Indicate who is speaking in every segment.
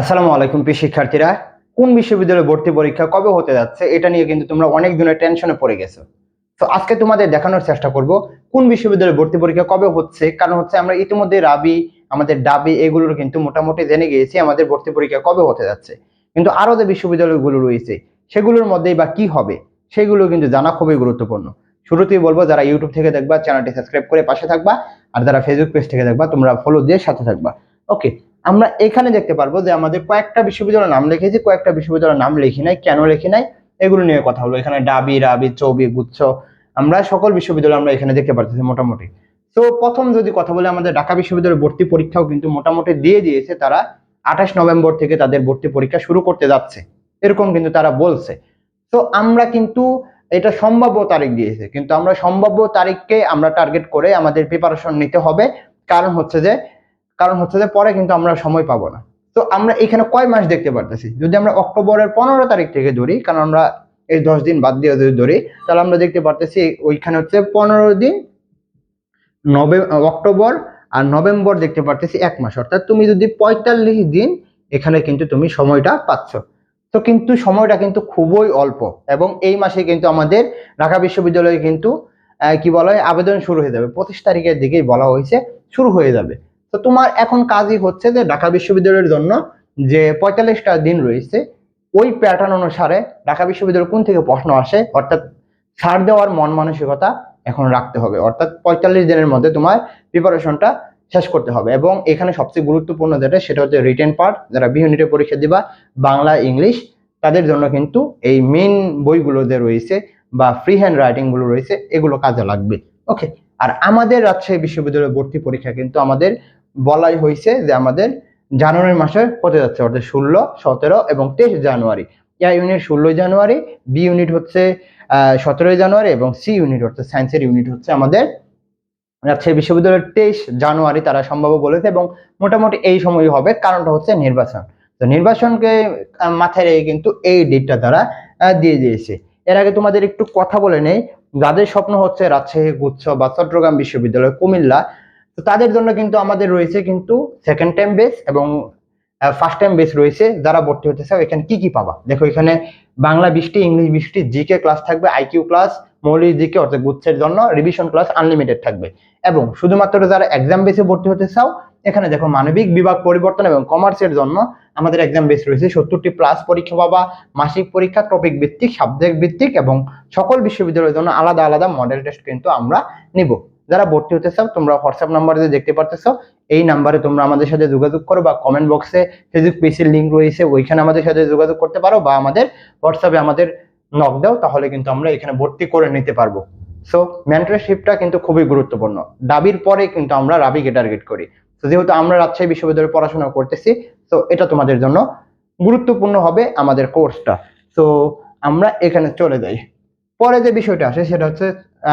Speaker 1: আসসালামু আলাইকুম, প্রিয় শিক্ষার্থীরা। কোন বিশ্ববিদ্যালয়ে ভর্তি পরীক্ষা কবে হতে যাচ্ছে, এটা নিয়ে কিন্তু তোমরা অনেক দিনের টেনশনে পড়ে গেছো। তো আজকে তোমাদের দেখানোর চেষ্টা করব, কোন বিশ্ববিদ্যালয়ে ভর্তি পরীক্ষা কবে হচ্ছে, কারণ হচ্ছে আমরা ইতিমধ্যে রাবি, আমাদের ডাবি, এগুলোর কিন্তু মোটামুটি জেনে গিয়েছি আমাদের ভর্তি পরীক্ষা কবে হতে যাচ্ছে। কিন্তু আরও যে বিশ্ববিদ্যালয়গুলো রয়েছে, সেগুলোর মধ্যেই বা কি হবে, সেগুলো কিন্তু জানা খুবই গুরুত্বপূর্ণ। শুরুতেই বলব, যারা ইউটিউব থেকে দেখবা, চ্যানেলটি সাবস্ক্রাইব করে পাশে থাকবা, আর যারা ফেসবুক পেজ থেকে দেখবা, তোমরা ফলো দিয়ে সাথে থাকবা। ওকে আমরা এখানে দেখতে পারব যে আমাদের কয়েকটা বিশ্ববিদ্যালয়ের নাম লিখেছি, কয়েকটা বিশ্ববিদ্যালয়ের নাম লিখি নাই, কেন লিখি নাই, এগুলো নিয়ে কথা হলো এখানে ডাবি, রাবি, চৌবি, গুচ্ছ, আমরা সকল বিশ্ববিদ্যালয় আমরা এখানে দেখতে পারতেছি মোটামুটি। তো প্রথম যদি কথা বলে, আমাদের ঢাকা বিশ্ববিদ্যালয়ের ভর্তি পরীক্ষাও কিন্তু মোটামুটি দিয়ে দিয়েছে, তারা আঠাশ নভেম্বর থেকে তাদের ভর্তি পরীক্ষা শুরু করতে যাচ্ছে, এরকম কিন্তু তারা বলছে। তো আমরা কিন্তু এটা সম্ভাব্য তারিখ দিয়েছে, কিন্তু আমরা সম্ভাব্য তারিখকে আমরা টার্গেট করে আমাদের প্রিপারেশন নিতে হবে। কারণ হচ্ছে যে কারণ হচ্ছে যে পরে কিন্তু আমরা সময় পাবো না। তো আমরা এখানে কয় মাস দেখতে পারতেছি? যদি আমরা অক্টোবরের পনেরো তারিখ থেকে ধরি, কারণ আমরা এই দশ দিন বাদ দিয়ে যদি ধরি, তাহলে আমরা দেখতে পারতেছি ওইখানে হচ্ছে পনেরো দিন নভে অক্টোবর আর নভেম্বর দেখতে পারতেছি এক মাস। অর্থাৎ তুমি যদি পঁয়তাল্লিশ দিন এখানে কিন্তু তুমি সময়টা পাচ্ছ। তো কিন্তু সময়টা কিন্তু খুবই অল্প এবং এই মাসে কিন্তু আমাদের ঢাকা বিশ্ববিদ্যালয়ে কিন্তু কি বলা হয়, আবেদন শুরু হয়ে যাবে। পঁচিশ তারিখের দিকেই বলা হয়েছে, শুরু হয়ে যাবে। তো তোমার এখন কাজই হচ্ছে যে ঢাকা বিশ্ববিদ্যালয়ের জন্য যে পঁয়তাল্লিশটা দিন রয়েছে, ওই প্যাটার্ন অনুসারে ঢাকা বিশ্ববিদ্যালয় কোন থেকে প্রশ্ন আসে, অর্থাৎ ছাড় দেওয়ার মন মানসিকতা এখন রাখতে হবে। অর্থাৎ পঁয়তাল্লিশ দিনের মধ্যে তোমার প্রিপারেশনটা শেষ করতে হবে এবং এখানে সবচেয়ে গুরুত্বপূর্ণ যেটা, সেটা হচ্ছে রিটেন পার্ট যারা বি ইউনিটে পরীক্ষা দিবা, বাংলা, ইংলিশ, তাদের জন্য কিন্তু এই মেন বইগুলো যে রয়েছে বা ফ্রি হ্যান্ড রাইটিংগুলো রয়েছে, এগুলো কাজে লাগবে। ওকে আর আমাদের রাজশাহী বিশ্ববিদ্যালয়ে ভর্তি পরীক্ষা কিন্তু আমাদের বলাই হয়েছে যে আমাদের জানুয়ারি মাসে হতে যাচ্ছে, অর্থাৎ ষোলো, সতেরো এবং তেইশ জানুয়ারি। এ ইউনিট ষোলোই জানুয়ারি বি ইউনিট হচ্ছে সতেরোই জানুয়ারি এবং সি ইউনিট হচ্ছে সায়েন্সের ইউনিট হচ্ছে আমাদের রাজশাহী বিশ্ববিদ্যালয়ের তেইশ জানুয়ারি তারা সম্ভাব্য বলেছে এবং মোটামুটি এই সময় হবে, কারণটা হচ্ছে নির্বাচন। তো নির্বাচনকে মাথায় রেখে কিন্তু এই ডেটটা তারা দিয়ে দিয়েছে। এর আগে তোমাদের একটু কথা বলে নেই, যাদের স্বপ্ন হচ্ছে রাজশাহী গুচ্ছ বা চট্টগ্রাম বিশ্ববিদ্যালয় কুমিল্লা তো তাদের জন্য কিন্তু আমাদের রয়েছে কিন্তু সেকেন্ড টাইম বেস এবং ফার্স্ট টাইম বেস রয়েছে। যারা ভর্তি হতে চাও, এখানে কি কি পাবা? দেখো, এখানে বাংলা বৃষ্টি, ইংলিশ বৃষ্টি জিকে ক্লাস থাকবে আইকিউ ক্লাস মৌলিক জিকে অর্থাৎ গুচ্ছের জন্য রিভিশন ক্লাস আনলিমিটেড থাকবে। এবং শুধুমাত্র যারা এক্সাম বেসে ভর্তি হতে চাও, এখানে দেখো মানবিক বিভাগ পরিবর্তন এবং কমার্সের জন্য আমাদের এক্সাম বেস রয়েছে। সত্তরটি প্লাস পরীক্ষা পাবা, মাসিক পরীক্ষা টপিক ভিত্তিক সাবজেক্ট ভিত্তিক এবং সকল বিশ্ববিদ্যালয়ের জন্য আলাদা আলাদা মডেল টেস্ট কিন্তু আমরা নিব। যারা ভর্তি হতে চাও, তোমরা হোয়াটসঅ্যাপ নাম্বার দিয়ে দেখতে পারতেছো। এই নাম্বারে তোমরা আমাদের সাথে যোগাযোগ করো বা কমেন্ট বক্সে ফেসবুক পেজের লিঙ্ক রয়েছে, ওইখানে আমাদের সাথে যোগাযোগ করতে পারো বা আমাদের হোয়াটসঅ্যাপে আমাদের নক দাও, তাহলে কিন্তু আমরা এখানে ভর্তি করে নিতে পারব। সো মেন্টরশিপটা কিন্তু খুবই গুরুত্বপূর্ণ। দাবির পরে কিন্তু আমরা রাবিকে টার্গেট করি। তো যেহেতু আমরা রাজশাহী বিশ্ববিদ্যালয়ে পড়াশোনা করতেছি তো এটা তোমাদের জন্য গুরুত্বপূর্ণ হবে আমাদের কোর্সটা তো আমরা এখানে চলে যাই। পরে যে বিষয়টা আসে সেটা হচ্ছে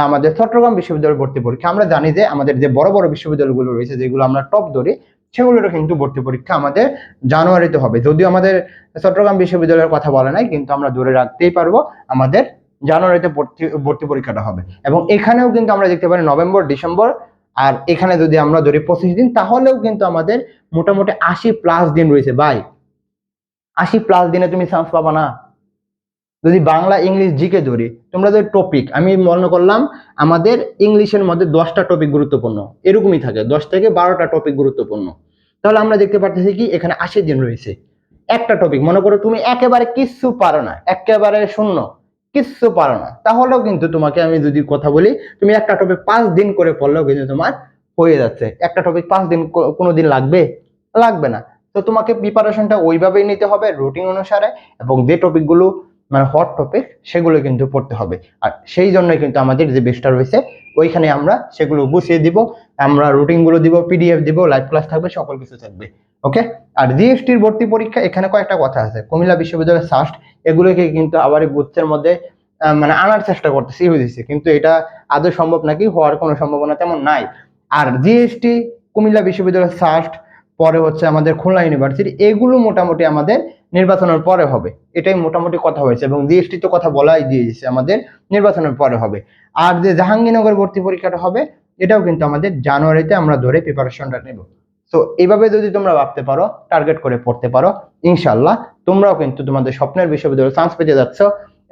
Speaker 1: আমাদের চট্টগ্রাম বিশ্ববিদ্যালয় ভর্তি পরীক্ষা। আমরা জানি যে আমাদের যে বড় বড় বিশ্ববিদ্যালয়গুলো রয়েছে, যেগুলো আমরা টপ ধরি, সেগুলোরও কিন্তু ভর্তি পরীক্ষা আমাদের জানুয়ারিতে হবে। যদিও আমাদের চট্টগ্রাম বিশ্ববিদ্যালয়ের কথা বলে নাই, কিন্তু আমরা ধরে রাখতেই পারব আমাদের জানুয়ারিতে ভর্তি ভর্তি পরীক্ষাটা হবে। এবং এখানেও কিন্তু আমরা দেখতে পারি নভেম্বর, ডিসেম্বর, আর এখানে যদি আমরা ধরি পঁচিশ দিন, তাহলেও কিন্তু আমাদের মোটামুটি আশি প্লাস দিন রয়েছে। ভাই, আশি প্লাস দিনে তুমি চান্স পাবা না। যদি বাংলা, ইংলিশ, জিকে ধরি, তোমরা যে টপিক আমি মনে করলাম আমাদের ইংলিশের মধ্যে দশটা টপিক গুরুত্বপূর্ণ। এরকমই থাকে, দশ থেকে বারোটা টপিক গুরুত্বপূর্ণ। তাহলে আমরা দেখতে পারতেছি কি, এখানে আশি দিন রয়েছে। একটা টপিক মনে করো তুমি একেবারে কিচ্ছু পারো না, একেবারে শূন্য, কিচ্ছু পারো না। তাহলেও কিন্তু তোমাকে আমি যদি কথা বলি, তুমি একটা টপিক পাঁচ দিন করে পড়লেও কিন্তু তোমার হয়ে যাচ্ছে। একটা টপিক পাঁচ দিন কোনো দিন লাগবে? লাগবে না। তো তোমাকে প্রিপারেশনটা ওইভাবেই নিতে হবে রুটিন অনুসারে, এবং যে টপিকগুলো মানে হট টপিক সেগুলো কিন্তু পড়তে হবে। আর সেই জন্যই কিন্তু আমাদের যে বেসটা রয়েছে, ওইখানে আমরা সেগুলো গুছিয়ে দিব, আমরা রুটিনগুলো দিব পিডিএফ দিব লাইভ ক্লাস থাকবে, সকল কিছু থাকবে। ওকে আর জিএসটির ভর্তি পরীক্ষা, এখানে কয়েকটা কথা আছে। কুমিল্লা বিশ্ববিদ্যালয়ের সাস্ট এগুলোকে কিন্তু আবার গুচ্ছের মধ্যে মানে আনার চেষ্টা করতেছি হয়েছে কিন্তু এটা আদৌ সম্ভব নাকি, হওয়ার কোনো সম্ভাবনা তেমন নাই। আর জিএসটি কুমিল্লা বিশ্ববিদ্যালয়ের সাস্ট পরে হচ্ছে আমাদের খুলনা ইউনিভার্সিটি এগুলো মোটামুটি আমাদের নির্বাচনের পরে হবে। এটাই মোটামুটি কথা হয়েছে এবং জিএসটি তো কথা বলাই দিয়েছে আমাদের, নির্বাচনের পরে হবে। আর যে জাহাঙ্গীরনগর ভর্তি পরীক্ষাটা হবে, এটাও কিন্তু আমাদের জানুয়ারিতে আমরা ধরে প্রিপারেশনটা নেব। তো এইভাবে যদি তোমরা ভাবতে পারো টার্গেট করে পড়তে পারো ইনশাল্লাহ তোমরাও কিন্তু তোমাদের স্বপ্নের বিশ্ববিদ্যালয়ে চান্স পেতে যাচ্ছ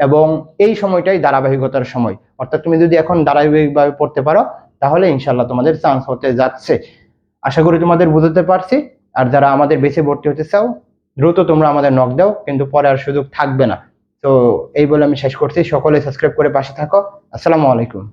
Speaker 1: এবং এই সময়টাই ধারাবাহিকতার সময়। অর্থাৎ তুমি যদি এখন ধারাবাহিকভাবে পড়তে পারো, তাহলে ইনশাল্লাহ তোমাদের চান্স হতে যাচ্ছে। আশা করি তোমাদের বুঝতে পারছি। আর যারা আমাদের বেছে ভর্তি হতে চাও দ্রুত তোমরা আমাদের নক দাও, কিন্তু পরে আর সুযোগ থাকবে না। তো এই বলে আমি শেষ করছি। সকলে সাবস্ক্রাইব করে পাশে থাকো। আসসালামু আলাইকুম।